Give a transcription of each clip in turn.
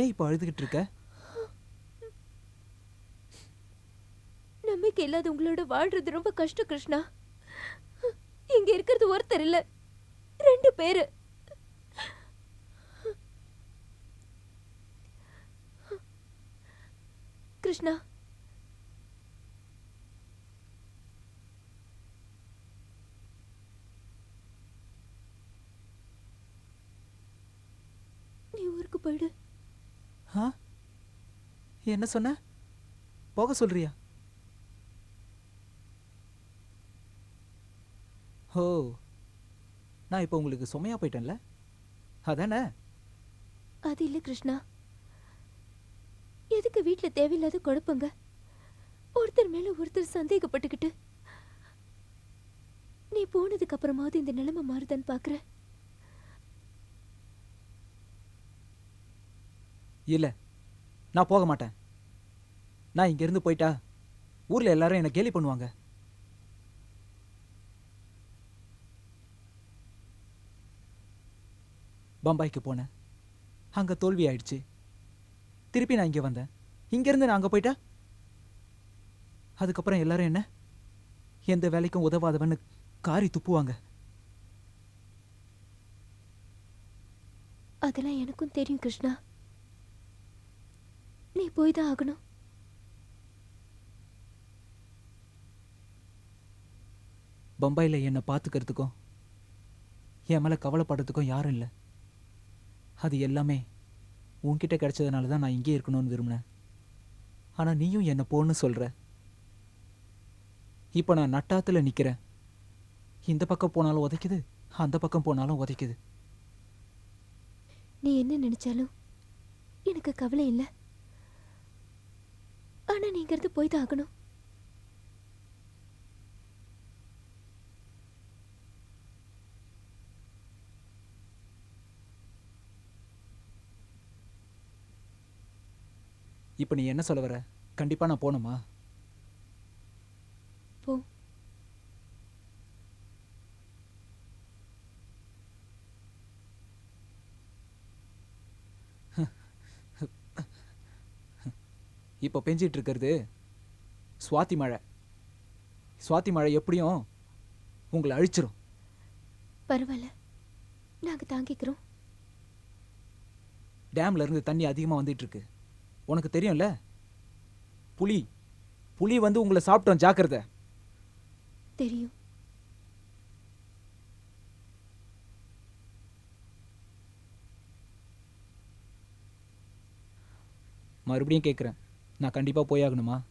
ஏன் இப்போ அழுதுகிட்டு இருக்க? நம்பிக்கை இல்லாத உங்களோட வாழ்றது ரொம்ப கஷ்டம் கிருஷ்ணா. இங்க இருக்கிறது ஒருத்தர் இல்ல ரெண்டு பேரு. கிருஷ்ணா என்ன சொன்ன? போக சொல்றியா? ஓ நான் இப்போ உங்களுக்கு சுமையா போயிட்டேன்ல. அதானே? அது இல்ல கிருஷ்ணா. எதுக்கு வீட்ல தேவையில்லாத குழப்பங்க? ஒருத்தர் மேல ஒருத்தர் சந்தேகப்பட்டுக்கிட்டு. நீ போனதுக்கு அப்புறமாவது இந்த நிலைமை மாறுதான்னு பாக்குற. இல்ல நான் போக மாட்டேன். நான் இங்கேருந்து போயிட்டா? ஊரில் எல்லாரும் என்னை கேலி பண்ணுவாங்க. பம்பாய்க்கு போனேன். அங்கே தோல்வி ஆயிடுச்சு. திருப்பி நான் இங்கே வந்தேன். இங்கேருந்து நான் அங்கே போயிட்டா? அதுக்கப்புறம் எல்லாரும் என்ன? எந்த வேலைக்கும் உதவாதவன்னு காரி துப்புவாங்க. அதெல்லாம் எனக்கும் தெரியும் கிருஷ்ணா. நீ போய் தான் ஆகணும். பம்பாயில என்னை பார்த்துக்கிறதுக்கும் என் மேலே கவலைப்படுறதுக்கும் யாரும் இல்லை. அது எல்லாமே உன்கிட்ட கிடைச்சதுனால தான் நான் இங்கே இருக்கணும்னு விரும்பினேன். ஆனால் நீயும் என்னை போன்னு சொல்கிற இப்போ நான் நட்டாத்தில் நிற்கிறேன் இந்த பக்கம் போனாலும் உதைக்குது அந்த பக்கம் போனாலும் உதைக்குது. நீ என்ன நினைச்சாலும் எனக்கு கவலை இல்லை. ஆனால் நீங்கிறது போய் தான் ஆகணும். இப்போ நீ என்ன சொல்ல வர? கண்டிப்பாக நான் போகணுமா போ. இப்போ பெஞ்சிட்டு இருக்கிறது சுவாதி மழை. சுவாதி மழை எப்படியும் உங்களை அழிச்சிரும். பரவாயில்ல. நாங்க தாங்கிக்கிறோம். டேம்ல இருந்து தண்ணி அதிகமாக வந்துட்டு இருக்கு. உனக்கு தெரியும்ல? புலி. புலி வந்து உங்களை சாப்பிட்டோம் ஜாக்கிரதை. தெரியும். மறுபடியும் கேட்குறேன் நான் கண்டிப்பாக போயாகணுமா?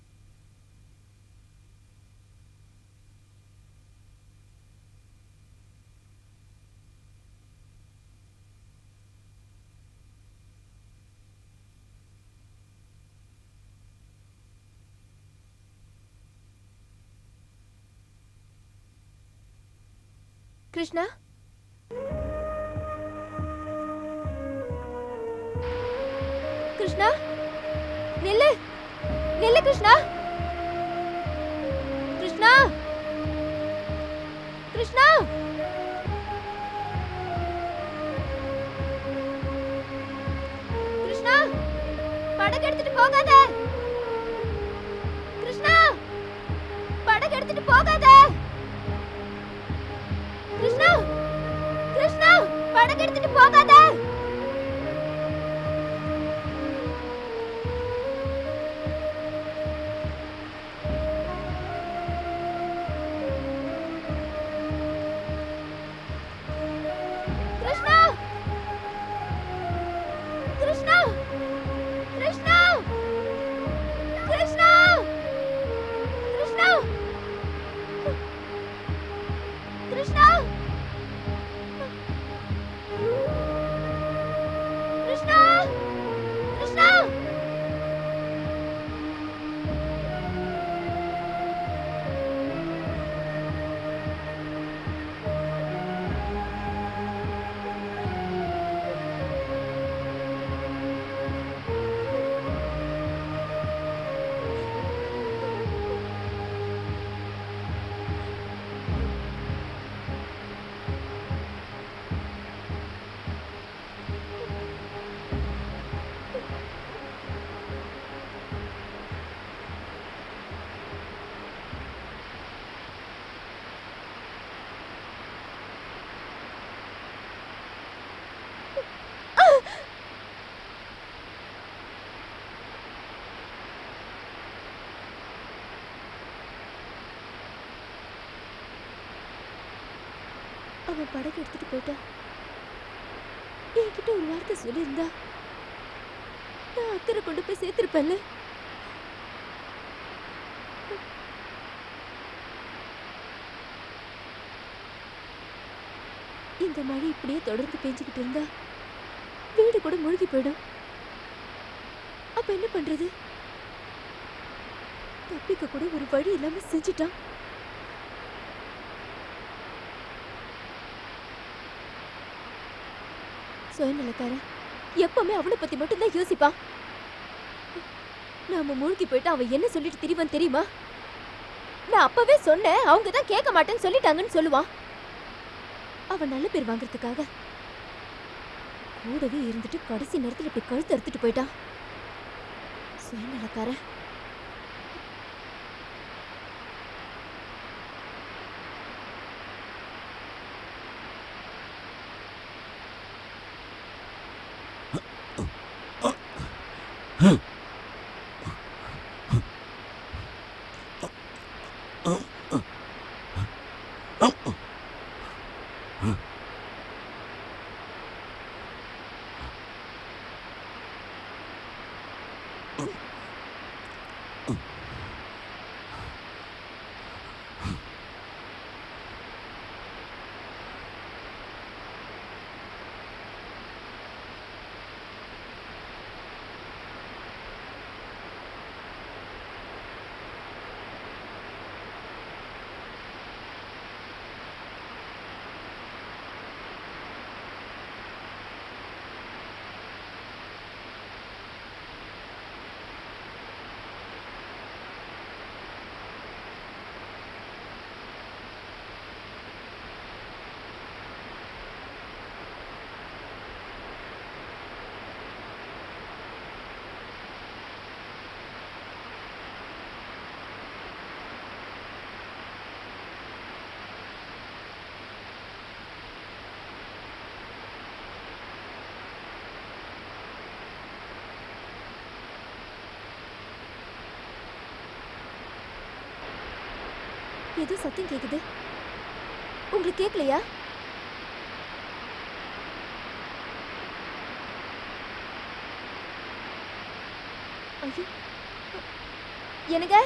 கிருஷ்ணா கிருஷ்ணா? நில்லு. நில்லு கிருஷ்ணா. கிருஷ்ணா. கிருஷ்ணா. கிருஷ்ணா படகு எடுத்துட்டு போகாத. படகு எடுத்துட்டு போகாத. அவன் படகு எடுத்துட்டு போயிட்டான் என்கிட்ட ஒரு வார்த்தை சொல்லியிருந்தா நான் அக்கறை கொண்டு போய் சேர்த்திருப்பேன்ல. இந்த மழை இப்படியே தொடர்ந்து பெஞ்சுக்கிட்டு இருந்தா வீடு கூட மூழ்கி போயிடும். அப்ப என்ன பண்றது? தப்பிக்க கூட ஒரு வழி இல்லாம செஞ்சுட்டான். சுயநலக்காரன். எப்பவுமே அவனை பத்தி மட்டும்தான் யோசிப்பான் நாம மூழ்கி போயிட்டு அவன் என்ன சொல்லிட்டு திரிவான் தெரியுமா? நான் அப்பவே சொன்னேன் அவங்க தான் கேட்க மாட்டேன்னு சொல்லிட்டாங்கன்னு சொல்லுவான். அவன் நல்ல பேர் வாங்குறதுக்காக. கூடவே இருந்துட்டு கடைசி நேரத்தில் இப்படி கழுத்து அறுத்துட்டு போயிட்டான். சுயநலக்காரன். Huh. ஏதோ சத்தம் கேக்குது. உங்களுக்கு கேட்கலையா ஐயோ என்னங்க?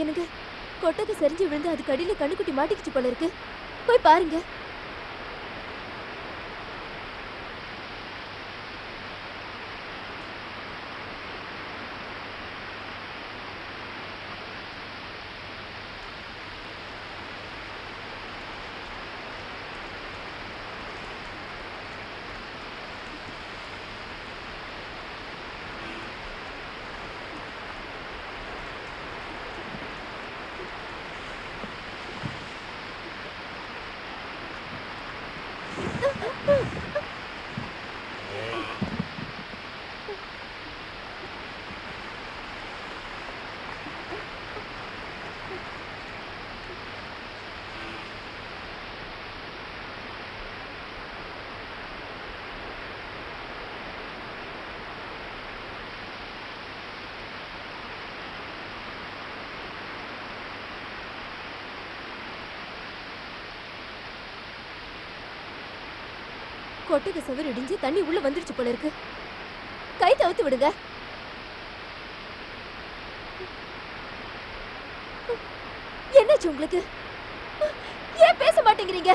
என்னங்க கொட்டகை சரிஞ்சு விழுந்து அதுக்கு அடியில கண்ணுக்குட்டி மாட்டிக்கிச்சு போல இருக்கு. போய் பாருங்க. கொட்டகை சுவர் இடிஞ்சு தண்ணி உள்ள வந்துருச்சு போல இருக்கு. கை தவிர்த்து விடுங்க. என்னாச்சு உங்களுக்கு? ஏன் பேச மாட்டேங்கிறீங்க?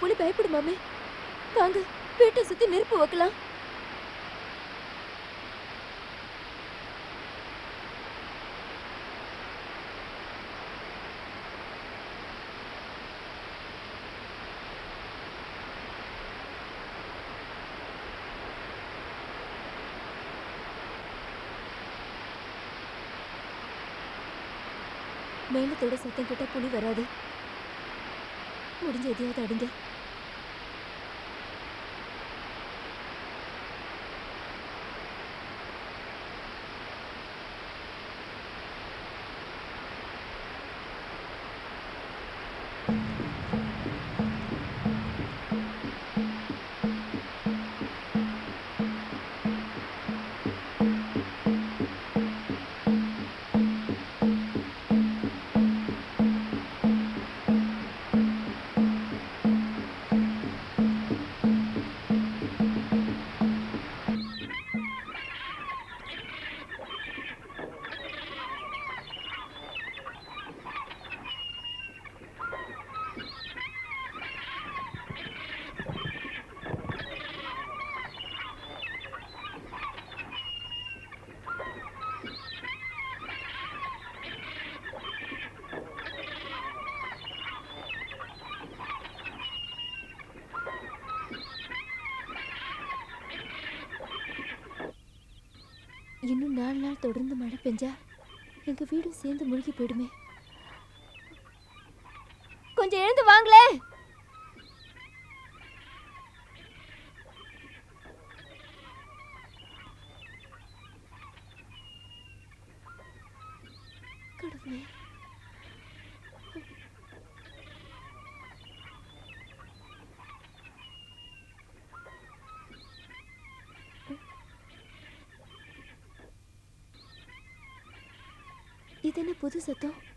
புலி பயப்படுமாமே? வாங்க வீட்டை சுத்தி நெருப்பு வைக்கலாம். மேலத்தோட சத்தம் கிட்ட புலி வராது. ഒടിഞ്ഞെതിയാ തടിങ്കൽ நாள் தொடர்ந்து மழை பெஞ்சா எங்க வீடும் சேர்ந்து முழுகி போயிடுமே. கொஞ்சம் எழுந்து வாங்களே கடவுளே இது என்ன புது சத்தம்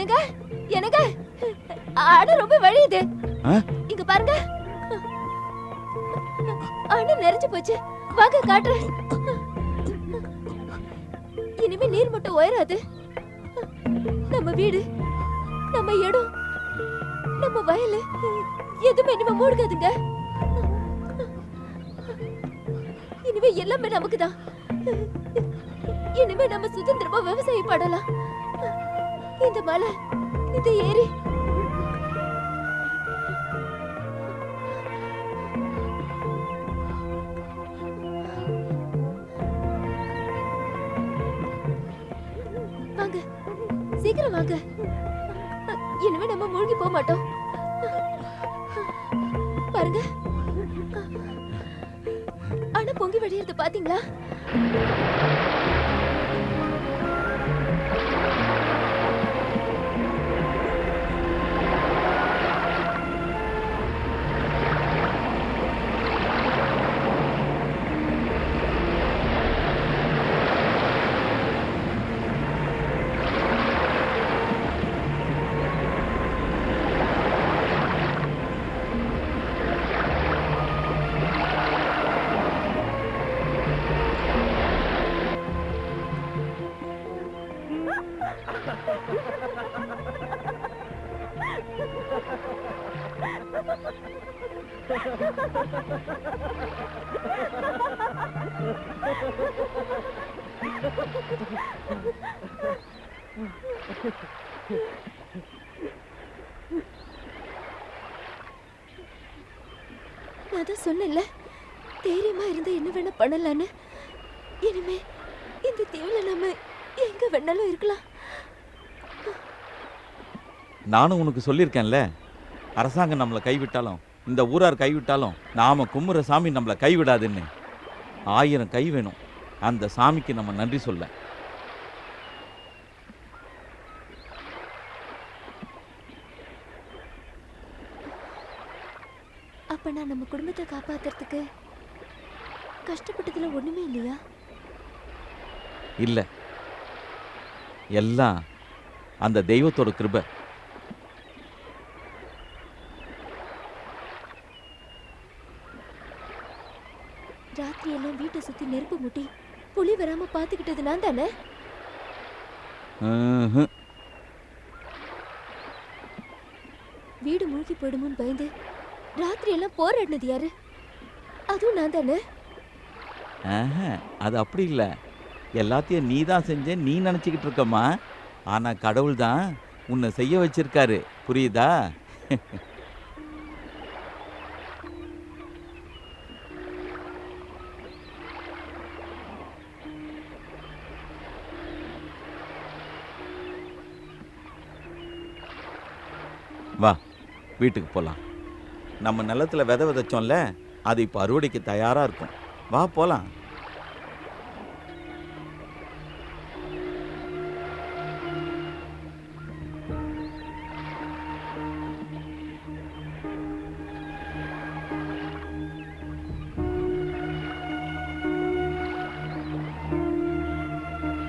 என்னங்க? என்னங்க? அணை ரொம்ப வழியுது? இங்க பாருங்க. அணை நிறைஞ்சு போச்சு. வாங்க காட்டுறேன். இனிமே நீர் மட்டும் உயராது. நம்ம வீடு நம்ம இடம் நம்ம வயல் எதுவுமே இனிமே மூழ்காதுங்க. இனிமே எல்லாமே நமக்கு தான் இனிமே நம்ம சுதந்திரமா விவசாயம் பண்ணலாம். இந்த மலை இந்த ஏரி. வாங்க சீக்கிரம் வாங்க. இனிமே நம்ம மூழ்கி போக மாட்டோம். பாருங்க. ஆனா பொங்கி வழியிறது பாத்தீங்களா? நான் தைரியமா இருந்தா என்ன வேணா பண்ணலான்னு. இனிமே இந்த தீவுல நம்ம எங்க வேணாலும் இருக்கலாம். நானும் உனக்கு சொல்லியிருக்கேன்ல. அரசாங்கம் நம்மளை கைவிட்டாலும் இந்த ஊரார் கைவிட்டாலும் நாம கும்புற சாமி நம்மளை கைவிடாதுன்னு. ஆயிரம் கை வேணும். அந்த சாமிக்கு நம்ம நன்றி சொல்ல அப்ப நான் நம்ம குடும்பத்தை காப்பாத்துறதுக்கு கஷ்டப்பட்டதுல ஒண்ணுமே இல்லையா? இல்லை. எல்லாம் அந்த தெய்வத்தோட கிருபை. ராத்திரி எல்லாம் வீட்டை சுத்தி நெருப்பு முட்டி புலி வராம பாத்துக்கிட்டது நான் தானே. வீடு மூழ்கி போயிடுமோன்னு பயந்து ராத்திரி எல்லாம் போராடினது யாரு? அதுவும் நான் தானே? அது அப்படி இல்லை. எல்லாத்தையும் நீ தான் செஞ்ச நீ நினச்சிக்கிட்டு இருக்கம்மா. ஆனால் கடவுள் தான் உன்னை செய்ய வச்சிருக்காரு. புரியுதா? வா வீட்டுக்கு போகலாம் நம்ம நிலத்துல விதை விதைச்சோம்ல அது இப்போ அறுவடைக்கு தயாராக இருக்கும். வா போகலாம்